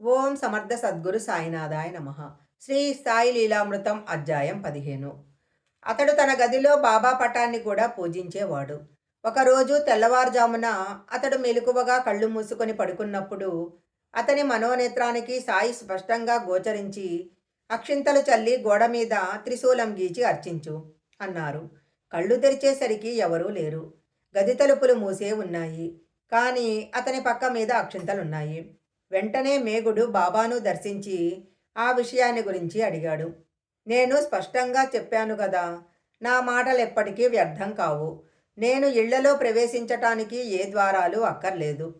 ఓం సమర్థ సద్గురు సాయినాథాయ నమ. శ్రీ సాయి లీలామృతం అధ్యాయం పదిహేను. అతడు తన గదిలో బాబా పటాన్ని కూడా పూజించేవాడు. ఒకరోజు తెల్లవారుజామున అతడు మెలకువగా కళ్ళు మూసుకొని పడుకున్నప్పుడు అతని మనోనేత్రానికి సాయి స్పష్టంగా గోచరించి అక్షింతలు చల్లి గోడ మీద త్రిశూలం గీచి అర్చించు అన్నారు. కళ్ళు తెరిచేసరికి ఎవరూ లేరు. గది తలుపులు మూసే ఉన్నాయి. కానీ అతని పక్క మీద అక్షింతలున్నాయి. వెంటనే మేఘుడు బాబాను దర్శించి ఆ విషయాన్ని గురించి అడిగాడు. నేను స్పష్టంగా చెప్పాను కదా నా మాటలు ఎప్పటికీ వ్యర్థం కావు. నేను ఇళ్ళలో ప్రవేశించటానికి ఏ ద్వారాలు అక్కర్లేదు.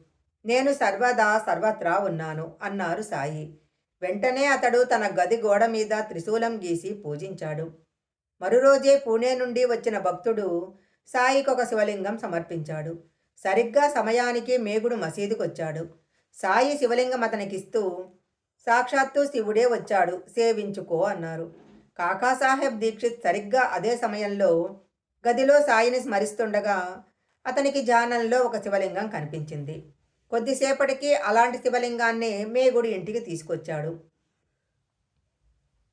నేను సర్వదా సర్వత్రా ఉన్నాను అన్నారు సాయి. వెంటనే అతడు తన గది గోడ మీద త్రిశూలం గీసి పూజించాడు. మరురోజే పూణే నుండి వచ్చిన భక్తుడు సాయికి ఒక శివలింగం సమర్పించాడు. సరిగ్గా సమయానికి మేగుడు మసీదుకొచ్చాడు. సాయి శివలింగం అతనికిస్తూ సాక్షాత్తు శివుడే వచ్చాడు సేవించుకో అన్నారు. కాకాసాహెబ్ దీక్షిత్ సరిగ్గా అదే సమయంలో గదిలో సాయిని స్మరిస్తుండగా అతనికి జానంలో ఒక శివలింగం కనిపించింది. కొద్దిసేపటికి అలాంటి శివలింగాన్ని మేగుడి ఇంటికి తీసుకొచ్చాడు.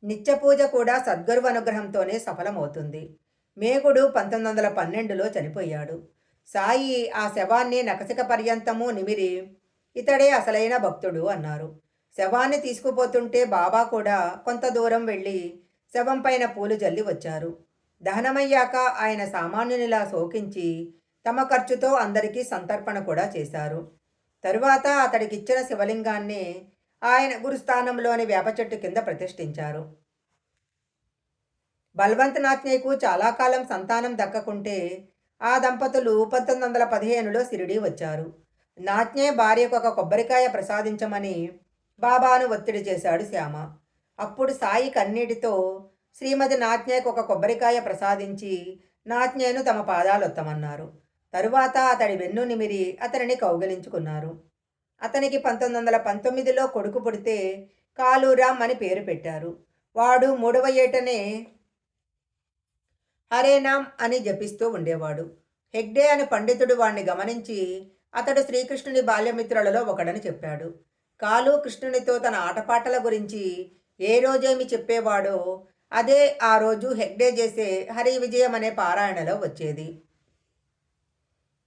నిత్యపూజ కూడా సద్గురు అనుగ్రహంతోనే సఫలమవుతుంది. మేగుడు పంతొమ్మిది వందల పన్నెండులో చనిపోయాడు. సాయి ఆ శవాన్ని నకసిక పర్యంతము నిమిరి ఇతడే అసలైన భక్తుడు అన్నారు. శవాన్ని తీసుకుపోతుంటే బాబా కూడా కొంత దూరం వెళ్ళి శవం పైన పూలు జల్లి వచ్చారు. దహనమయ్యాక ఆయన సామాన్యునిలా శోకించి తమ ఖర్చుతో అందరికీ సంతర్పణ కూడా చేశారు. తరువాత అతడికిచ్చిన శివలింగాన్ని ఆయన గురుస్థానంలోని వేప చెట్టు కింద ప్రతిష్ఠించారు. బల్వంత్ నాథ్నేకు చాలా కాలం సంతానం దక్కకుంటే ఆ దంపతులు పంతొమ్మిది వందల పదిహేనులో సిరిడి వచ్చారు. నాట్నే భార్యకు ఒక కొబ్బరికాయ ప్రసాదించమని బాబాను ఒత్తిడి చేశాడు శ్యామ. అప్పుడు సాయి కన్నీటితో శ్రీమతి నాట్నేకు ఒక కొబ్బరికాయ ప్రసాదించి నాట్నేను తమ పాదాలొత్తమన్నారు. తరువాత అతడి వెన్ను నిమిరి అతనిని కౌగలించుకున్నారు. అతనికి పంతొమ్మిది వందల పంతొమ్మిదిలో కొడుకు పుడితే కాలూరామ్ అని పేరు పెట్టారు. వాడు మూడవ ఏటనే హరేనామ్ అని జపిస్తూ ఉండేవాడు. హెగ్డే అని పండితుడు వాణ్ణి గమనించి అతడు శ్రీకృష్ణుని బాల్యమిత్రులలో ఒకడని చెప్పాడు. కాలు కృష్ణునితో తన ఆటపాటల గురించి ఏ రోజేమి చెప్పేవాడో అదే ఆ రోజు హెగ్డే చేసే హరి విజయం అనే పారాయణలో వచ్చేది.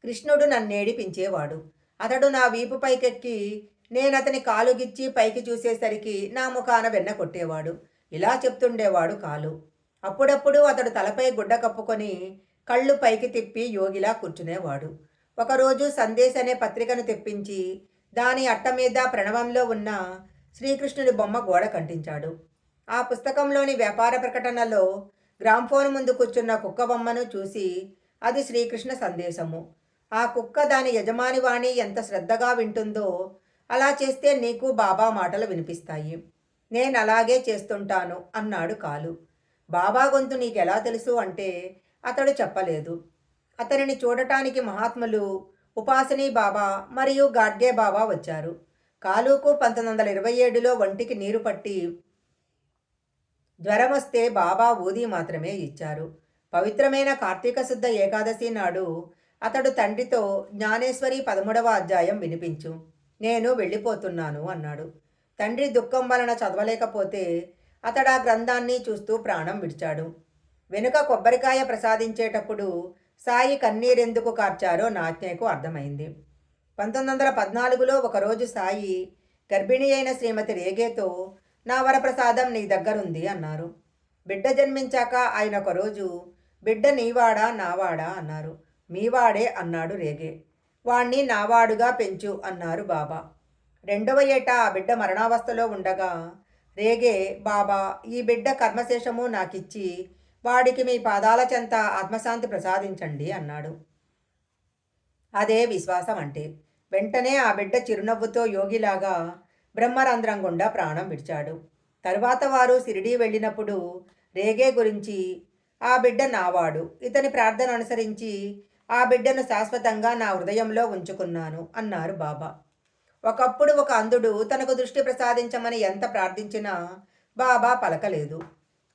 కృష్ణుడు నన్నేడిపించేవాడు. అతడు నా వీపు పైకెక్కి నేను అతని కాలు గిచ్చి పైకి చూసేసరికి నా ముఖాన వెన్న కొట్టేవాడు. ఇలా చెప్తుండేవాడు కాలు. అప్పుడప్పుడు అతడు తలపై గుడ్డ కప్పుకొని కళ్ళు పైకి తిప్పి యోగిలా కూర్చునేవాడు. ఒకరోజు సందేశ్ అనే పత్రికను తెప్పించి దాని అట్ట మీద ప్రణవంలో ఉన్న శ్రీకృష్ణుడి బొమ్మ గోడ కంటించాడు. ఆ పుస్తకంలోని వ్యాపార ప్రకటనలో గ్రామ్ఫోన్ ముందు కూర్చున్న కుక్క బొమ్మను చూసి అది శ్రీకృష్ణ సందేశము. ఆ కుక్క దాని యజమాని వాణి ఎంత శ్రద్ధగా వింటుందో అలా చేస్తే నీకు బాబా మాటలు వినిపిస్తాయి. నేను అలాగే చేస్తుంటాను అన్నాడు కాలు. బాబా గొంతు నీకెలా తెలుసు? అంటే అతడు చెప్పలేదు. అతనిని చూడటానికి మహాత్ములు ఉపాసనీ బాబా మరియు గాడ్గే బాబా వచ్చారు. కాలుకు పంతొమ్మిది వందల ఇరవై ఏడులో ఒంటికి నీరు పట్టి జ్వరం వస్తే బాబా ఊది మాత్రమే ఇచ్చారు. పవిత్రమైన కార్తీక శుద్ధ ఏకాదశి నాడు అతడు తండ్రితో జ్ఞానేశ్వరి పదమూడవ అధ్యాయం వినిపించు నేను వెళ్ళిపోతున్నాను అన్నాడు. తండ్రి దుఃఖం వలన చదవలేకపోతే అతడు ఆ గ్రంథాన్ని చూస్తూ ప్రాణం విడిచాడు. వెనుక కొబ్బరికాయ ప్రసాదించేటప్పుడు సాయి కన్నీరెందుకు కార్చారో నాజ్ఞకు అర్థమైంది. పంతొమ్మిది వందల పద్నాలుగులో ఒకరోజు సాయి గర్భిణి అయిన శ్రీమతి రేగేతో నా వరప్రసాదం నీ దగ్గరుంది అన్నారు. బిడ్డ జన్మించాక ఆయన ఒకరోజు బిడ్డ నీవాడా నావాడా అన్నారు. మీవాడే అన్నాడు రేగే. వాణ్ణి నావాడుగా పెంచు అన్నారు బాబా. రెండవ ఏటా ఆ బిడ్డ మరణావస్థలో ఉండగా రేగే బాబా ఈ బిడ్డ కర్మశేషము నాకిచ్చి వాడికి మీ పాదాల చెంత ఆత్మశాంతి ప్రసాదించండి అన్నాడు. అదే విశ్వాసం అంటే వెంటనే ఆ బిడ్డ చిరునవ్వుతో యోగిలాగా బ్రహ్మరంధ్రం గుండా ప్రాణం విడిచాడు. తరువాత వారు సిరిడి వెళ్ళినప్పుడు రేగే గురించి ఆ బిడ్డ నావాడు. ఇతని ప్రార్థన అనుసరించి ఆ బిడ్డను శాశ్వతంగా నా హృదయంలో ఉంచుకున్నాను అన్నారు బాబా. ఒకప్పుడు ఒక అంధుడు తనకు దృష్టి ప్రసాదించమని ఎంత ప్రార్థించినా బాబా పలకలేదు.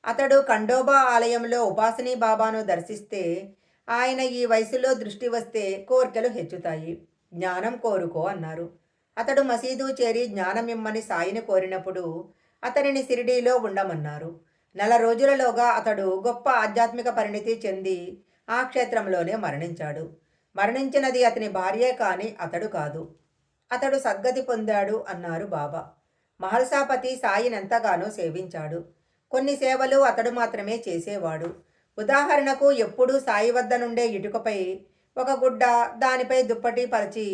అతడు ఖండోబా ఆలయంలో ఉపాసనీ బాబాను దర్శిస్తే ఆయన ఈ వయసులో దృష్టి వస్తే కోరికలు హెచ్చుతాయి. జ్ఞానం కోరుకో అన్నారు. అతడు మసీదు చేరి జ్ఞానం ఇమ్మని సాయిని కోరినప్పుడు అతనిని సిరిడీలో ఉండమన్నారు. నెల రోజులలోగా అతడు గొప్ప ఆధ్యాత్మిక పరిణితి చెంది ఆ క్షేత్రంలోనే మరణించాడు. మరణించినది అతని భార్యే కాని అతడు కాదు. అతడు సద్గతి పొందాడు అన్నారు బాబా. మహల్సాపతి సాయినెంతగానో సేవించాడు. కొన్ని సేవలు అతడు మాత్రమే చేసేవాడు. ఉదాహరణకు ఎప్పుడూ సాయి వద్ద నుండే ఇటుకపై ఒక గుడ్డ దానిపై దుప్పటి పరిచి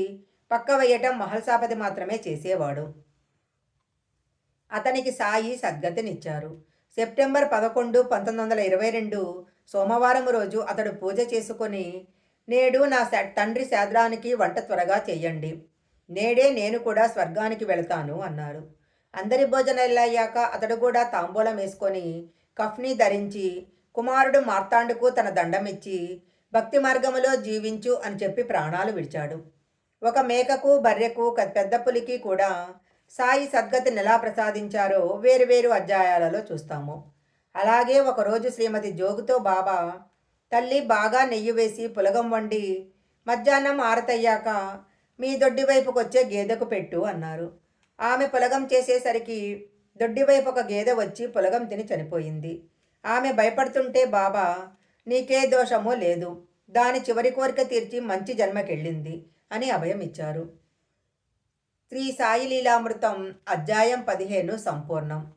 పక్క వేయటం మహల్సాపతి మాత్రమే చేసేవాడు. అతనికి సాయి సద్గతినిచ్చారు. సెప్టెంబర్ పదకొండు పంతొమ్మిది వందల ఇరవై రెండు సోమవారం రోజు అతడు పూజ చేసుకొని నేడు నా శ- తండ్రి శాద్రానికి వంట త్వరగా చెయ్యండి నేడే నేను కూడా స్వర్గానికి వెళతాను అన్నారు అందరి భోజనాలయ్యాక అతడు కూడా తాంబూలం వేసుకొని కఫ్ని ధరించి కుమారుడు మార్తాండుకు తన దండమిచ్చి భక్తి మార్గములో జీవించు అని చెప్పి ప్రాణాలు విడిచాడు. ఒక మేకకు బర్రెకు పెద్ద పులికి కూడా సాయి సద్గతిని ఎలా ప్రసాదించారో వేరువేరు అధ్యాయాలలో చూస్తాము. అలాగే ఒకరోజు శ్రీమతి జోగుతో బాబా తల్లి బాగా నెయ్యి వేసి పులగం వండి మధ్యాహ్నం ఆరతయ్యాక మీ దొడ్డి వైపుకొచ్చే గేదెకు పెట్టు అన్నారు. ఆమె పులగం చేసేసరికి దొడ్డి వైపు ఒక గేదె వచ్చి పులగం తిని చనిపోయింది. ఆమె భయపడుతుంటే బాబా నీకే దోషమో లేదు. దాని చివరి కోరిక తీర్చి మంచి జన్మకెళ్ళింది అని అభయం ఇచ్చారు. శ్రీ సాయి లీలామృతం అధ్యాయం పదిహేను సంపూర్ణం.